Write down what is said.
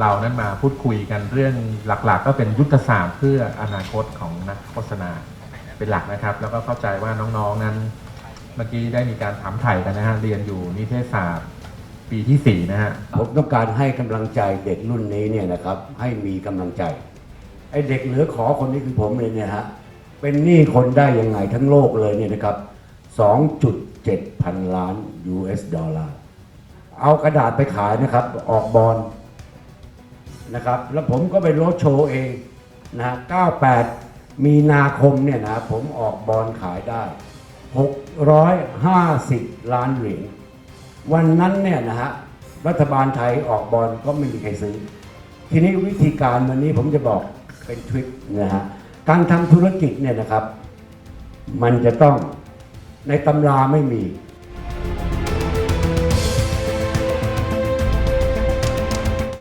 เรานั้นมาพูดคุยกันเรื่องหลักๆ ก็เป็นยุทธศาสตร์เพื่ออนาคตของนักโฆษณาเป็นหลักนะครับ แล้วก็เข้าใจว่าน้องๆนั้น เมื่อกี้ได้มีการถามไถ่กันนะฮะเรียนอยู่นิเทศศาสตร์ปีที่สี่นะฮะผมต้องการให้กำลังใจเด็กรุ่นนี้เนี่ยนะครับ ให้มีกำลังใจไอ้เด็กเหลือขอคนนี้คือผมเลยเนี่ยฮะเป็นหนี้คนได้ยังไงทั้งโลกเลยเนี่ยนะครับ 2.7 พันล้าน US ดอลลาร์เอากระดาษไปขายนะครับ ออกบอล นะครับ แล้วผมก็ไปโรดโชว์เองนะฮะ98 มีนาคมเนี่ยนะผมออกบอลขายได้ 650 ล้านเหรียญวันนั้นเนี่ยนะฮะรัฐบาลไทยออกบอลก็ไม่มีใครซื้อ ทีนี้วิธีการวันนี้ผมจะบอกเป็นทริคนะฮะการทำธุรกิจเนี่ยนะครับ มันจะต้องในตำราไม่มี